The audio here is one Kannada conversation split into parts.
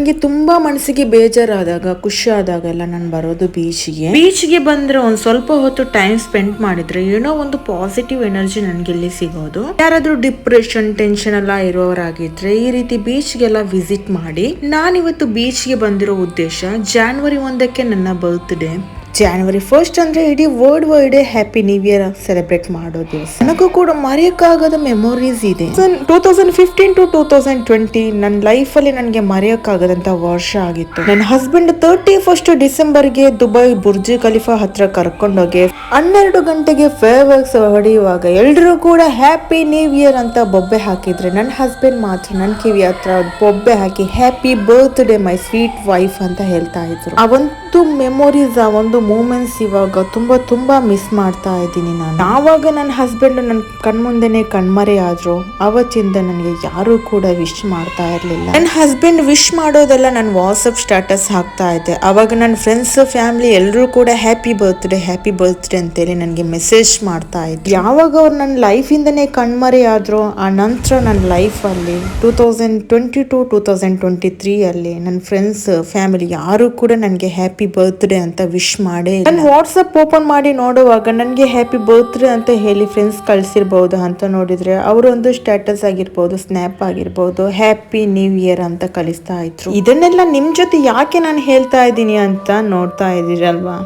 ನನಗೆ ತುಂಬಾ ಮನಸ್ಸಿಗೆ ಬೇಜಾರಾದಾಗ ಖುಷಿ ಆದಾಗೆಲ್ಲ ನಾನು ಬರೋದು ಬೀಚ್ಗೆ. ಬೀಚ್ಗೆ ಬಂದ್ರೆ ಒಂದ್ ಸ್ವಲ್ಪ ಹೊತ್ತು ಟೈಮ್ ಸ್ಪೆಂಡ್ ಮಾಡಿದ್ರೆ ಏನೋ ಒಂದು ಪಾಸಿಟಿವ್ ಎನರ್ಜಿ ನನ್ಗೆ ಇಲ್ಲಿ ಸಿಗೋದು. ಯಾರಾದ್ರೂ ಡಿಪ್ರೆಷನ್ ಟೆನ್ಷನ್ ಎಲ್ಲ ಇರೋರಾಗಿದ್ರೆ ಈ ರೀತಿ ಬೀಚ್ಗೆಲ್ಲ ವಿಸಿಟ್ ಮಾಡಿ. ನಾನಿವತ್ತು ಬೀಚ್ಗೆ ಬಂದಿರೋ ಉದ್ದೇಶ ಜಾನ್ವರಿ ಒಂದಕ್ಕೆ ನನ್ನ ಬರ್ತ್ಡೇ ಜಾನ್ವರಿ ಫಸ್ಟ್ ಅಂದ್ರೆ ಇಡೀ world wide happy new year celebrate ಮಾಡೋ ದಿವಸ. ನನಗೂ ಕೂಡ ಮರೆಯೋಕ್ಕಾಗದ ಮೆಮೊರೀಸ್ ಇದೆ. Two thousand fifteen to two thousand twenty ನನ್ನ ಲೈಫ್ ಅಲ್ಲಿ ನನಗೆ ಮರೆಯಕ್ಕಾಗದಂತ ವರ್ಷ ಆಗಿತ್ತು. ನನ್ನ ಹಸ್ಬೆಂಡ್ ತರ್ಟಿ ಫಸ್ಟ್ ಡಿಸೆಂಬರ್ಗೆ ದುಬೈ ಬುರ್ಜಿ ಖಲೀಫಾ ಹತ್ರ ಕರ್ಕೊಂಡೋಗಿ ಹನ್ನೆರಡು ಗಂಟೆಗೆ ಫೇರ್ವರ್ಕ್ಸ್ ಹೊಡೆಯುವಾಗ ಎಲ್ಲರೂ ಕೂಡ ಹ್ಯಾಪಿ ನ್ಯೂ ಇಯರ್ ಅಂತ ಬೊಬ್ಬೆ ಹಾಕಿದ್ರೆ ನನ್ನ ಹಸ್ಬೆಂಡ್ ಮಾತ್ರ ನನ್ನ ಕಿವಿ ಹತ್ರ ಬೊಬ್ಬೆ ಹಾಕಿ happy birthday my sweet wife ಅಂತ ಹೇಳ್ತಾ ಇದ್ರು. ಒಂದು ಮೆಮೊರೀಸ್ ಆ ಒಂದು ಮೂಮೆಂಟ್ಸ್ ಇವಾಗ ತುಂಬ ತುಂಬ ಮಿಸ್ ಮಾಡ್ತಾ ಇದ್ದೀನಿ ನಾನು. ಯಾವಾಗ ನನ್ನ ಹಸ್ಬೆಂಡ್ ನನ್ನ ಕಣ್ಮುಂದೆನೆ ಕಣ್ಮರೆ ಆದ್ರು, ಅವತ್ತಿಂದ ನನಗೆ ಯಾರು ಕೂಡ ವಿಶ್ ಮಾಡ್ತಾ ಇರಲಿಲ್ಲ. ನನ್ನ ಹಸ್ಬೆಂಡ್ ವಿಶ್ ಮಾಡೋದೆಲ್ಲ ನಾನು ವಾಟ್ಸಪ್ ಸ್ಟಾಟಸ್ ಹಾಕ್ತಾ ಇದ್ದೆ. ಅವಾಗ ನನ್ನ ಫ್ರೆಂಡ್ಸ್ ಫ್ಯಾಮಿಲಿ ಎಲ್ಲರೂ ಕೂಡ ಹ್ಯಾಪಿ ಬರ್ತ್ಡೇ ಹ್ಯಾಪಿ ಬರ್ತ್ಡೇ ಅಂತೇಳಿ ನನಗೆ ಮೆಸೇಜ್ ಮಾಡ್ತಾ ಇದ್ರು. ಯಾವಾಗ ಅವ್ರು ನನ್ನ ಲೈಫಿಂದನೇ ಕಣ್ಮರೆ ಆದ್ರು, ಆ ನಂತರ ನನ್ನ ಲೈಫಲ್ಲಿ two thousand twenty to two thousand twenty three ಅಲ್ಲಿ ನನ್ನ ಫ್ರೆಂಡ್ಸ್ ಫ್ಯಾಮಿಲಿ ಯಾರು ಕೂಡ ನನಗೆ ಹ್ಯಾಪಿ ಬರ್ತ್ಡೇ ಅಂತ ವಿಶ್ ಮಾಡಿ ನಾನು ವಾಟ್ಸಪ್ ಓಪನ್ ಮಾಡಿ ನೋಡುವಾಗ ನನಗೆ ಹ್ಯಾಪಿ ಬರ್ತ್ಡೇ ಅಂತ ಹೇಳಿ ಫ್ರೆಂಡ್ಸ್ ಕಳಿಸಿರ್ಬೋದು ಅಂತ ನೋಡಿದ್ರೆ ಅವರೊಂದು ಸ್ಟೇಟಸ್ ಆಗಿರ್ಬೋದು ಸ್ನ್ಯಾಪ್ ಆಗಿರ್ಬೋದು ಹ್ಯಾಪಿ ನ್ಯೂ ಇಯರ್ ಅಂತ ಕಳಿಸ್ತಾ ಇದ್ರು. ಇದನ್ನೆಲ್ಲ ನಿಮ್ ಜೊತೆ ಯಾಕೆ ನಾನು ಹೇಳ್ತಾ ಇದ್ದೀನಿ ಅಂತ ನೋಡ್ತಾ ಇದ್ದೀರಲ್ವಾ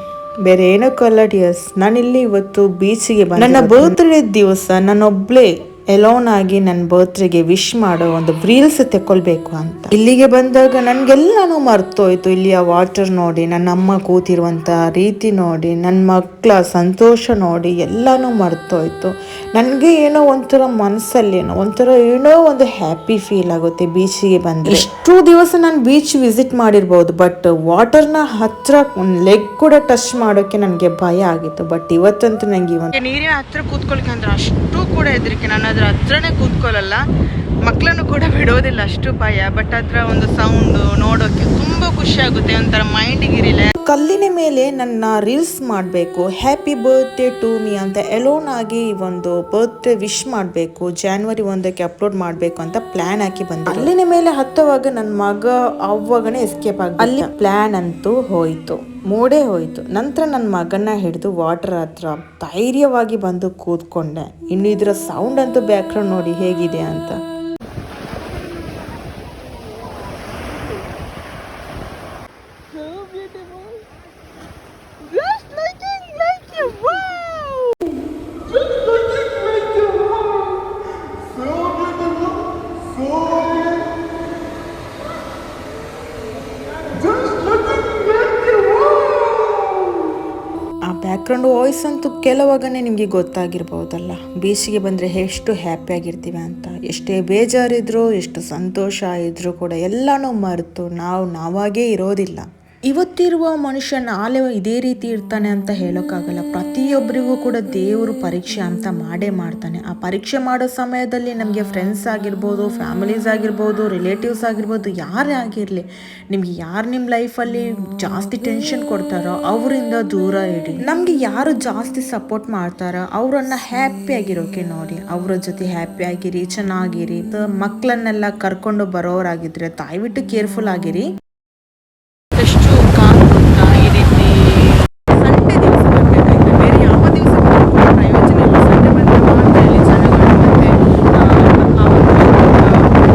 ಬೇರೆ ಏನಕ್ಕಲ್ಲ ಡಿಯರ್ಸ್ ನಾನಿಲ್ಲಿ ಇವತ್ತು ಬೀಚ್ಗೆ ಬಂದ ನನ್ನ ಬರ್ತ್ಡೇ ದಿವಸ ನಾನೊಬ್ಳೇ ಎಲೋನ್ ಆಗಿ ನನ್ನ ಬರ್ತ್ಡೇಗೆ ವಿಶ್ ಮಾಡೋ ಒಂದು ರೀಲ್ಸ್ ತೆಕ್ಕೊಳ್ಬೇಕು ಅಂತ. ಇಲ್ಲಿಗೆ ಬಂದಾಗ ನನಗೆಲ್ಲನೂ ಮರ್ತೋಯ್ತು. ಇಲ್ಲಿಯ ವಾಟರ್ ನೋಡಿ, ನನ್ನ ಅಮ್ಮ ಕೂತಿರುವಂಥ ರೀತಿ ನೋಡಿ ನನ್ನ ಮಕ್ಕಳ ಸಂತೋಷ ನೋಡಿ ಎಲ್ಲನೂ ಮರ್ತೋಯ್ತು. ನನಗೆ ಏನೋ ಒಂಥರ ಮನಸ್ಸಲ್ಲಿ ಏನೋ ಒಂಥರ ಏನೋ ಒಂದು ಹ್ಯಾಪಿ ಫೀಲ್ ಆಗುತ್ತೆ ಬೀಚಿಗೆ ಬಂದ್ರೆ. ಇಷ್ಟು ದಿವಸ ನಾನು ಬೀಚ್ ವಿಸಿಟ್ ಮಾಡಿರ್ಬೋದು ಬಟ್ ವಾಟರ್ನ ಹತ್ರ ಲೆಗ್ ಕೂಡ ಟಚ್ ಮಾಡೋಕೆ ನನಗೆ ಭಯ ಆಗಿತ್ತು. ಬಟ್ ಇವತ್ತಂತೂ ನನಗೆ ನೀರಿನ ಹತ್ರ ಕೂತ್ಕೊಳ್ಕೆ ಅಂದ್ರೆ ಅಷ್ಟು ಕೂಡ ಹೆದರಿಕೆ. ನಾನು ಅದ್ರ ಹತ್ರನೇ ಕೂತ್ಕೊಳ್ಳಲ್ಲ. ಮಕ್ಕಳನ್ನು ಕೂಡ ಬಿಡೋದಿಲ್ಲ ಅಷ್ಟು ಭಯ ಬಟ್ ಅದರ ಒಂದು ಸೌಂಡು ನೋಡೋಕ್ಕೆ ತುಂಬ ಖುಷಿ ಆಗುತ್ತೆ. ಒಂಥರ ಮೈಂಡಿಗೆ ರಿಲ್ಯಾಕ್ಸ್ ಕಲ್ಲಿನ ಮೇಲೆ ನನ್ನ ರೀಲ್ಸ್ ಮಾಡಬೇಕು ಹ್ಯಾಪಿ ಬರ್ತ್ಡೇ ಟು ಮೀ ಅಂತ ಎಲೋನ್ ಆಗಿ ಒಂದು ಬರ್ತ್ಡೇ ವಿಶ್ ಮಾಡಬೇಕು ಜಾನ್ವರಿ ಒಂದಕ್ಕೆ ಅಪ್ಲೋಡ್ ಮಾಡಬೇಕು ಅಂತ ಪ್ಲಾನ್ ಹಾಕಿ ಬಂದೆ ಅಲ್ಲಿನ ಮೇಲೆ ಹತ್ತುವಾಗ ನನ್ನ ಮಗ ಅವಾಗನೇ ಎಸ್ಕೇಪ್ ಆಗ ಅಲ್ಲಿ ಪ್ಲಾನ್ ಅಂತೂ ಹೋಯ್ತು ಮೂಡೇ ಹೋಯ್ತು. ನಂತರ ನನ್ನ ಮಗನ ಹಿಡಿದು ವಾಟರ್ ಹತ್ರ ಧೈರ್ಯವಾಗಿ ಬಂದು ಕೂತ್ಕೊಂಡೆ. ಇನ್ನು ಇದರ ಸೌಂಡ್ ಅಂತೂ ಬ್ಯಾಕ್ಗ್ರೌಂಡ್ ನೋಡಿ ಹೇಗಿದೆ ಅಂತ. ಆ ಬ್ಯಾಕ್ಗ್ರೌಂಡ್ ವಾಯ್ಸ್ ಅಂತೂ ಕೆಲವಾಗನೇ ನಿಮಗೆ ಗೊತ್ತಾಗಿರ್ಬೋದಲ್ಲ. ಬೀಚಿಗೆ ಬಂದರೆ ಎಷ್ಟು ಹ್ಯಾಪಿಯಾಗಿರ್ತೀವಿ ಅಂತ. ಎಷ್ಟೇ ಬೇಜಾರಿದ್ರು, ಎಷ್ಟು ಸಂತೋಷ ಇದ್ದರೂ ಕೂಡ ಎಲ್ಲನೂ ಮರೆತು ನಾವು ನಾವಾಗೇ ಇರೋದಿಲ್ಲ. ಇವತ್ತಿರುವ ಮನುಷ್ಯ ನಾಳೆ ಇದೇ ರೀತಿ ಇರ್ತಾನೆ ಅಂತ ಹೇಳೋಕ್ಕಾಗಲ್ಲ. ಪ್ರತಿಯೊಬ್ಬರಿಗೂ ಕೂಡ ದೇವರು ಪರೀಕ್ಷೆ ಅಂತ ಮಾಡೇ ಮಾಡ್ತಾನೆ. ಆ ಪರೀಕ್ಷೆ ಮಾಡೋ ಸಮಯದಲ್ಲಿ ನಮಗೆ ಫ್ರೆಂಡ್ಸ್ ಆಗಿರ್ಬೋದು ಫ್ಯಾಮಿಲೀಸ್ ಆಗಿರ್ಬೋದು ರಿಲೇಟಿವ್ಸ್ ಆಗಿರ್ಬೋದು, ಯಾರೇ ಆಗಿರಲಿ, ನಿಮ್ಗೆ ಯಾರು ನಿಮ್ಮ ಲೈಫಲ್ಲಿ ಜಾಸ್ತಿ ಟೆನ್ಷನ್ ಕೊಡ್ತಾರೋ ಅವರಿಂದ ದೂರ ಇಡಿ ನಮಗೆ ಯಾರು ಜಾಸ್ತಿ ಸಪೋರ್ಟ್ ಮಾಡ್ತಾರೋ ಅವರನ್ನು ಹ್ಯಾಪಿಯಾಗಿರೋಕೆ ನೋಡಿ. ಅವರ ಜೊತೆ ಹ್ಯಾಪಿಯಾಗಿರಿ ಚೆನ್ನಾಗಿರಿ. ಮಕ್ಕಳನ್ನೆಲ್ಲ ಕರ್ಕೊಂಡು ಬರೋರಾಗಿದ್ರೆ ದಯವಿಟ್ಟು ಕೇರ್ಫುಲ್ ಆಗಿರಿ ಎಷ್ಟು ಕಾಮ್ ಗೊತ್ತಾ ಈ ರೀತಿ ಸಂಡೆ ದಿವಸ ಬರಬೇಕಾಯ್ತು ಬೇರೆ ಯಾವ ದಿವಸ ಬಂದ್ರೂ ಕೂಡ ಪ್ರಯೋಜನ ಇಲ್ಲ ಸಂಡೆ ಬಂದರೆ ಮಾತ್ರ ಇಲ್ಲಿ ಜನಗಳು ಮತ್ತೆ ಆ, ಆ ಒಂದು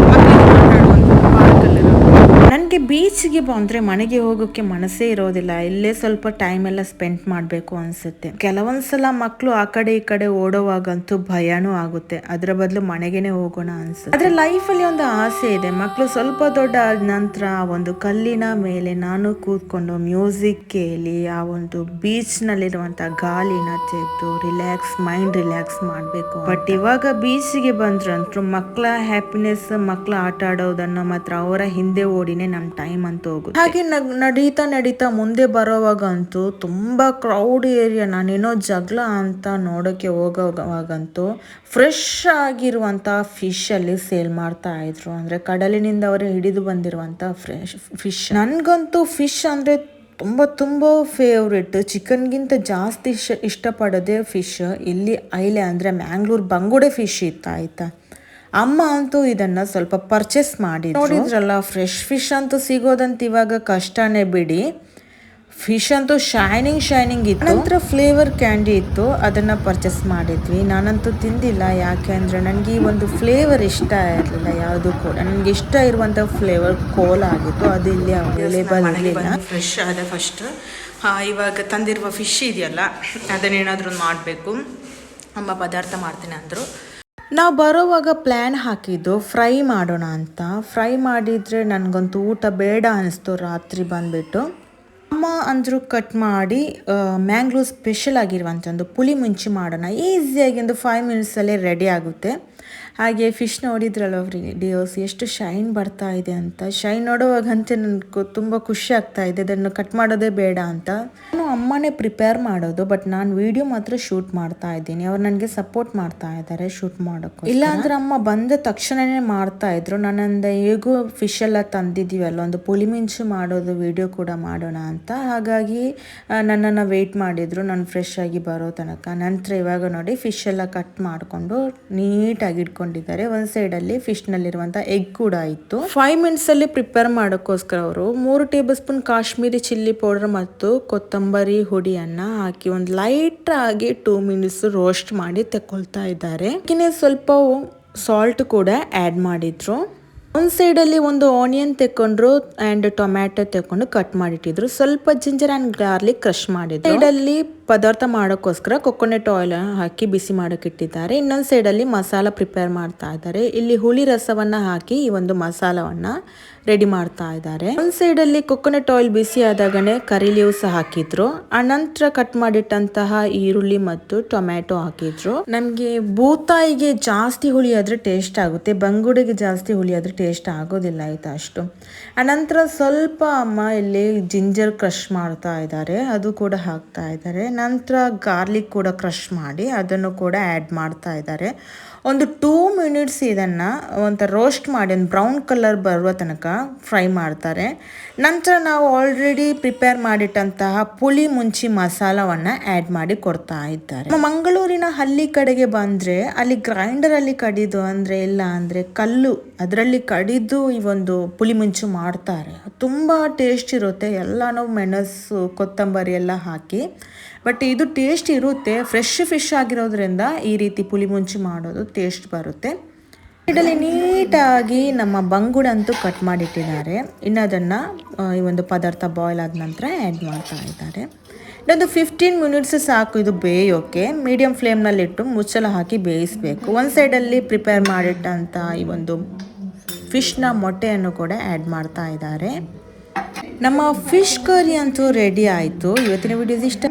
ಮಕ್ಕಳಿಗೆ ಆಟಾಡುವಂಥ ಪಾರ್ಕಲ್ಲಿರೋದು ನನಗೆ ಬೀಚ್ಗೆ ಬಂದ್ರೆ ಮನೆಗೆ ಹೋಗೋಕೆ ಮನಸ್ಸೇ ಇರೋದಿಲ್ಲ. ಇಲ್ಲೇ ಸ್ವಲ್ಪ ಟೈಮ್ ಎಲ್ಲ ಸ್ಪೆಂಡ್ ಮಾಡಬೇಕು ಅನ್ಸುತ್ತೆ. ಕೆಲವೊಂದ್ಸಲ ಮಕ್ಕಳು ಆ ಕಡೆ ಈ ಕಡೆ ಓಡೋವಾಗಂತೂ ಭಯನೂ ಆಗುತ್ತೆ. ಅದರ ಬದಲು ಮನೆಗೆನೆ ಹೋಗೋಣ ಅನ್ಸುತ್ತೆ. ಆದ್ರೆ ಲೈಫಲ್ಲಿ ಒಂದು ಆಸೆ ಇದೆ. ಮಕ್ಕಳು ಸ್ವಲ್ಪ ದೊಡ್ಡ ಆದ ನಂತರ ಒಂದು ಕಲ್ಲಿನ ಮೇಲೆ ನಾನು ಕೂತ್ಕೊಂಡು ಮ್ಯೂಸಿಕ್ ಕೇಳಿ, ಆ ಒಂದು ಬೀಚ್ ನಲ್ಲಿರುವಂತ ಗಾಳಿನ ತೆಗೆದು ರಿಲ್ಯಾಕ್ಸ್ ಮೈಂಡ್ ರಿಲ್ಯಾಕ್ಸ್ ಮಾಡಬೇಕು ಬಟ್ ಇವಾಗ ಬೀಚ್ಗೆ ಬಂದ್ರಂತೂ ಮಕ್ಕಳ ಹ್ಯಾಪಿನೆಸ್ ಮಕ್ಕಳ ಆಟ ಆಡೋದನ್ನ ಮಾತ್ರ ಅವರ ಹಿಂದೆ ಓಡಿನೇ ನಮ್ಮ ಟೈಮ್ ಅಂತ ಹೋಗುತ್ತೆ. ಹಾಗೆ ನಡೀತಾ ನಡೀತಾ ಮುಂದೆ ಬರೋವಾಗ ಅಂತೂ ತುಂಬಾ ಕ್ರೌಡ್ ಏರಿಯಾ ನಾನೇನೋ ಜಗಳ ಅಂತ ನೋಡೋಕ್ಕೆ ಹೋಗೋವಾಗಂತೂ ಫ್ರೆಶ್ ಆಗಿರುವಂತ ಫಿಶ್ ಅಲ್ಲಿ ಸೇಲ್ ಮಾಡ್ತಾ ಇದ್ರು. ಅಂದ್ರೆ ಕಡಲಿನಿಂದ ಅವರೇ ಹಿಡಿದು ಬಂದಿರುವಂತ ಫ್ರೆಶ್ ಫಿಶ್ ನನಗಂತೂ ಫಿಶ್ ಅಂದ್ರೆ ತುಂಬ ತುಂಬ ಫೇವ್ರೆಟ್ ಚಿಕನ್ಗಿಂತ ಜಾಸ್ತಿ ಇಷ್ಟ, ಇಷ್ಟಪಡೋದೇ ಫಿಶ್ ಇಲ್ಲಿ ಐಲೆ ಅಂದರೆ ಮ್ಯಾಂಗ್ಳೂರ್ ಬಂಗುಡೆ ಫಿಶ್ ಇತ್ತು, ಆಯಿತಾ? ಅಮ್ಮ ಅಂತೂ ಇದನ್ನ ಸ್ವಲ್ಪ ಪರ್ಚೇಸ್ ಮಾಡಿ ನೋಡಿದ್ರಲ್ಲ ಫ್ರೆಶ್ ಫಿಶ್ ಅಂತೂ ಸಿಗೋದಂತ ಇವಾಗ ಕಷ್ಟನೇ ಬಿಡಿ. ಫಿಶ್ ಅಂತೂ ಶೈನಿಂಗ್ ಶೈನಿಂಗ್ ಇತ್ತು. ನಂತರ ಫ್ಲೇವರ್ ಕ್ಯಾಂಡಿ ಇತ್ತು ಅದನ್ನ ಪರ್ಚೇಸ್ ಮಾಡಿದ್ವಿ. ನಾನಂತೂ ತಿಂದಿಲ್ಲ ಯಾಕೆ ಅಂದ್ರೆ ನನಗೆ ಈ ಒಂದು ಫ್ಲೇವರ್ ಇಷ್ಟ ಇರಲಿಲ್ಲ ಯಾವುದು ಕೂಡ. ನನಗೆ ಇಷ್ಟ ಇರುವಂತ ಫ್ಲೇವರ್ ಕೋಲ್ ಆಗಿತ್ತು ಅದು ಇಲ್ಲಿ ಅವೈಲೇಬಲ್ ಆಗಲಿಲ್ಲ ಫ್ರೆಶ್ ಆದ ಫಸ್ಟ್ ಇವಾಗ ತಂದಿರುವ ಫಿಶ್ ಇದೆಯಲ್ಲ ಅದನ್ನೇನಾದರೂ ಮಾಡಬೇಕು. ಅಮ್ಮ ಪದಾರ್ಥ ಮಾಡ್ತೀನಿ ಅಂದರು. ನಾವು ಬರೋವಾಗ ಪ್ಲ್ಯಾನ್ ಹಾಕಿದ್ದು, ಫ್ರೈ ಮಾಡೋಣ ಅಂತ. ಫ್ರೈ ಮಾಡಿದರೆ ನನಗಂತೂ ಊಟ ಬೇಡ ಅನ್ನಿಸ್ತು ರಾತ್ರಿ ಬಂದುಬಿಟ್ಟು. ಅಮ್ಮ ಅಂದರು ಕಟ್ ಮಾಡಿ ಮ್ಯಾಂಗ್ಳೂರ್ ಸ್ಪೆಷಲ್ ಆಗಿರುವಂಥದ್ದು ಪುಳಿ ಮುಂಚಿ ಮಾಡೋಣ ಈಸಿಯಾಗಿ ಒಂದು ಫೈವ್ ಮಿನಿಟ್ಸಲ್ಲೇ ರೆಡಿ ಆಗುತ್ತೆ. ಹಾಗೆ ಫಿಶ್ ನೋಡಿದ್ರಲ್ಲ ವಿಡಿಯೋಸ್ ಎಷ್ಟು ಶೈನ್ ಬರ್ತಾ ಇದೆ ಅಂತ. ಶೈನ್ ನೋಡುವಾಗಂತೆ ನನಗೆ ತುಂಬ ಖುಷಿ ಆಗ್ತಾ ಇದೆ ಅದನ್ನು ಕಟ್ ಮಾಡೋದೇ ಬೇಡ ಅಂತ. ನಾನು ಅಮ್ಮನೇ ಪ್ರಿಪೇರ್ ಮಾಡೋದು ಬಟ್ ನಾನು ವಿಡಿಯೋ ಮಾತ್ರ ಶೂಟ್ ಮಾಡ್ತಾ ಇದ್ದೀನಿ. ಅವ್ರು ನನಗೆ ಸಪೋರ್ಟ್ ಮಾಡ್ತಾ ಇದ್ದಾರೆ ಶೂಟ್ ಮಾಡೋಕ್ಕೆ ಇಲ್ಲ ಅಂದ್ರೆ ಅಮ್ಮ ಬಂದ ತಕ್ಷಣನೇ ಮಾಡ್ತಾ ಇದ್ರು. ನಾನಂದ, ಹೇಗೂ ಫಿಶ್ ಎಲ್ಲ ತಂದಿದ್ದೀವಲ್ಲ ಒಂದು ಪುಳಿ ಮಿಂಚು ಮಾಡೋದು ವಿಡಿಯೋ ಕೂಡ ಮಾಡೋಣ ಅಂತ. ಹಾಗಾಗಿ ನನ್ನನ್ನು ವೆಯ್ಟ್ ಮಾಡಿದ್ರು. ನಾನು ಫ್ರೆಶ್ ಆಗಿ ಬರೋ ತನಕ. ನಂತರ ಇವಾಗ ನೋಡಿ ಫಿಶ್ ಎಲ್ಲ ಕಟ್ ಮಾಡಿಕೊಂಡು ನೀಟಾಗಿ ಇಟ್ಕೊಂಡಿದ್ದಾರೆ ಒಂದು ಫಿಶ್ ಫಿಶ್ನಲ್ಲಿರುವಂಥ ಎಗ್ ಕೂಡ ಇತ್ತು. ಫೈವ್ ಮಿನಿಟ್ಸಲ್ಲಿ ಪ್ರಿಪೇರ್ ಮಾಡೋಕ್ಕೋಸ್ಕರ ಅವರು ಮೂರು table spoon Kashmiri chilli powder ಮತ್ತು ಕೊತ್ತಂಬರಿ ಹುಡಿಯನ್ನ ಹಾಕಿ ಒಂದು ಲೈಟ್ ಆಗಿ ಟೂ ಮಿನಿಟ್ಸ್ ರೋಸ್ಟ್ ಮಾಡಿ ತಗೊಳ್ತಾ ಇದ್ದಾರೆ. ಸ್ವಲ್ಪ ಸಾಲ್ಟ್ ಕೂಡ ಆಡ್ ಮಾಡಿದ್ರು. ಒಂದು ಸೈಡಲ್ಲಿ ಒಂದು ಆನಿಯನ್ ತೆಕ್ಕೊಂಡ್ರು ಆ್ಯಂಡ್ ಟೊಮ್ಯಾಟೊ ತೆಕ್ಕೊಂಡು ಕಟ್ ಮಾಡಿಟ್ಟಿದ್ರು. ಸ್ವಲ್ಪ ಜಿಂಜರ್ ಆ್ಯಂಡ್ ಗಾರ್ಲಿಕ್ ಕ್ರಶ್ ಮಾಡಿದ್ರು. ಸೈಡಲ್ಲಿ ಪದಾರ್ಥ ಮಾಡೋಕ್ಕೋಸ್ಕರ ಕೊಕೊನೆಟ್ ಆಯಿಲ್ ಹಾಕಿ ಬಿಸಿ ಮಾಡೋಕೆ ಇಟ್ಟಿದ್ದಾರೆ. ಇನ್ನೊಂದು ಸೈಡಲ್ಲಿ ಮಸಾಲ ಪ್ರಿಪೇರ್ ಮಾಡ್ತಾ ಇದ್ದಾರೆ. ಇಲ್ಲಿ ಹುಳಿ ರಸವನ್ನ ಹಾಕಿ ಈ ಒಂದು ಮಸಾಲವನ್ನ ರೆಡಿ ಮಾಡ್ತಾ ಇದ್ದಾರೆ. ಒಂದು ಸೈಡಲ್ಲಿ ಕೊಕೊನಟ್ ಆಯಿಲ್ ಬಿಸಿ ಆದಾಗನೆ ಕರಿ ಲೀವ್ಸ್ ಹಾಕಿದ್ರು. ಅನಂತರ ಕಟ್ ಮಾಡಿಟ್ಟಂತಹ ಈರುಳ್ಳಿ ಮತ್ತು ಟೊಮ್ಯಾಟೊ ಹಾಕಿದ್ರು. ನಮಗೆ ಬೂತಾಯಿಗೆ ಜಾಸ್ತಿ ಹುಳಿ ಆದ್ರೆ ಟೇಸ್ಟ್ ಆಗುತ್ತೆ. ಬಂಗುಡೆಗೆ ಜಾಸ್ತಿ ಹುಳಿ ಆದ್ರೆ ಟೇಸ್ಟ್ ಆಗೋದಿಲ್ಲ ಆಯ್ತಾ ಅಷ್ಟು. ಅನಂತರ ಸ್ವಲ್ಪ ಅಮ್ಮ ಇಲ್ಲಿ ಜಿಂಜರ್ ಕ್ರಶ್ ಮಾಡ್ತಾ ಇದ್ದಾರೆ. ಅದು ಕೂಡ ಹಾಕ್ತಾ ಇದ್ದಾರೆ. ನಂತರ ಗಾರ್ಲಿಕ್ ಕೂಡ ಕ್ರಶ್ ಮಾಡಿ ಅದನ್ನು ಕೂಡ ಆ್ಯಡ್ ಮಾಡ್ತಾ ಇದ್ದಾರೆ. ಒಂದು ಟೂ ಮಿನಿಟ್ಸ್ ಇದನ್ನು ಒಂಥರ ರೋಸ್ಟ್ ಮಾಡಿ, ಒಂದು ಬ್ರೌನ್ ಕಲರ್ ಬರುವ ತನಕ ಫ್ರೈ ಮಾಡ್ತಾರೆ. ನಂತರ ನಾವು ಆಲ್ರೆಡಿ ಪ್ರಿಪೇರ್ ಮಾಡಿಟ್ಟಂತಹ ಪುಳಿ ಮುಂಚಿ ಮಸಾಲವನ್ನು ಆ್ಯಡ್ ಮಾಡಿ ಕೊಡ್ತಾ ಇದ್ದಾರೆ. ಮಂಗಳೂರಿನ ಹಳ್ಳಿ ಕಡೆಗೆ ಬಂದರೆ, ಅಲ್ಲಿ ಗ್ರೈಂಡರಲ್ಲಿ ಕಡಿದು ಅಂದರೆ ಇಲ್ಲ ಅಂದರೆ ಕಲ್ಲು, ಅದರಲ್ಲಿ ಕಡಿದು ಈ ಒಂದು ಪುಳಿ ಮುಂಚಿ ಮಾಡ್ತಾರೆ. ತುಂಬ ಟೇಸ್ಟ್ ಇರುತ್ತೆ, ಎಲ್ಲನೂ ಮೆಣಸು, ಕೊತ್ತಂಬರಿ ಎಲ್ಲ ಹಾಕಿ. ಬಟ್ ಇದು ಟೇಸ್ಟ್ ಇರುತ್ತೆ ಫ್ರೆಶ್ ಫಿಶ್ ಆಗಿರೋದ್ರಿಂದ ಈ ರೀತಿ ಪುಳಿ ಮುಂಚಿ ಮಾಡೋದು ಟೇಸ್ಟ್ ಬರುತ್ತೆ. ಇದರಲ್ಲಿ ನೀಟಾಗಿ ನಮ್ಮ ಬಂಗುಡಂತೂ ಕಟ್ ಮಾಡಿಟ್ಟಿದ್ದಾರೆ. ಇನ್ನು ಅದನ್ನು ಈ ಒಂದು ಪದಾರ್ಥ ಬಾಯ್ಲ್ ಆದ ನಂತರ ಆ್ಯಡ್ ಮಾಡ್ತಾ ಇದ್ದಾರೆ. ಇನ್ನೊಂದು ಫಿಫ್ಟೀನ್ ಮಿನಿಟ್ಸ್ ಸಾಕು, ಇದು ಬೇಯೋಕೆ. ಮೀಡಿಯಂ ಫ್ಲೇಮ್ನಲ್ಲಿಟ್ಟು ಮುಚ್ಚಲ ಹಾಕಿ ಬೇಯಿಸಬೇಕು. ಒಂದು ಸೈಡಲ್ಲಿ ಪ್ರಿಪೇರ್ ಮಾಡಿಟ್ಟಂಥ ಈ ಒಂದು ಫಿಶ್ನ ಮೊಟ್ಟೆಯನ್ನು ಕೂಡ ಆ್ಯಡ್ ಮಾಡ್ತಾ ಇದ್ದಾರೆ. ನಮ್ಮ ಫಿಶ್ ಕರಿ ಅಂತೂ ರೆಡಿ ಆಯಿತು. ಇವತ್ತಿನ ವಿಡಿಯೋಸ್ ಇಷ್ಟ